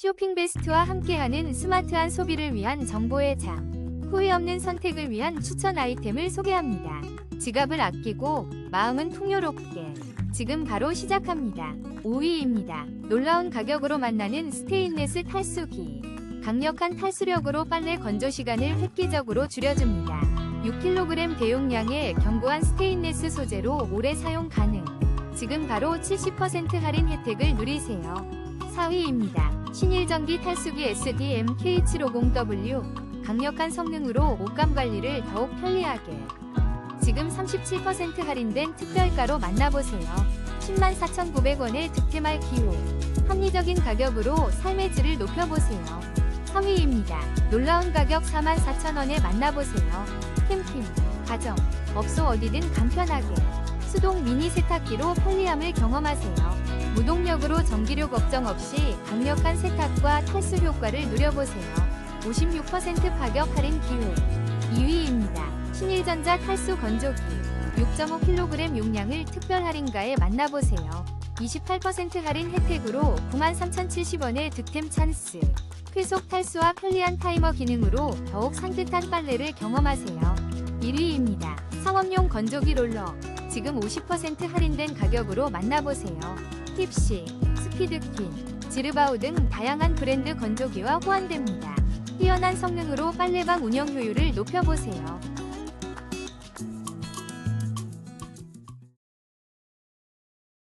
쇼핑 베스트와 함께하는 스마트한 소비를 위한 정보의 장. 후회 없는 선택을 위한 추천 아이템을 소개합니다. 지갑을 아끼고 마음은 풍요롭게. 지금 바로 시작합니다. 5위입니다. 놀라운 가격으로 만나는 스테인레스 탈수기. 강력한 탈수력으로 빨래 건조 시간을 획기적으로 줄여줍니다. 6kg 대용량의 견고한 스테인레스 소재로 오래 사용 가능. 지금 바로 70% 할인 혜택을 누리세요. 4위입니다. 신일전기 탈수기 SDM K750W 강력한 성능으로 옷감 관리를 더욱 편리하게 지금 37% 할인된 특별가로 만나보세요. 104,900원의 득템할 기회 합리적인 가격으로 삶의 질을 높여보세요. 3위입니다. 놀라운 가격 44,000원에 만나보세요. 캠핑, 가정, 업소 어디든 간편하게 수동 미니 세탁기로 편리함을 경험하세요. 무동력으로 전기료 걱정 없이 강력한 세탁과 탈수 효과를 누려보세요. 56% 가격 할인 기회. 2위입니다. 신일전자 탈수 건조기. 6.5kg 용량을 특별 할인가에 만나보세요. 28% 할인 혜택으로 93,070원의 득템 찬스. 쾌속 탈수와 편리한 타이머 기능으로 더욱 산뜻한 빨래를 경험하세요. 1위입니다. 상업용 건조기 롤러. 지금 50% 할인된 가격으로 만나보세요. 팁시, 스피드킨, 지르바우 등 다양한 브랜드 건조기와 호환됩니다. 뛰어난 성능으로 빨래방 운영 효율을 높여보세요.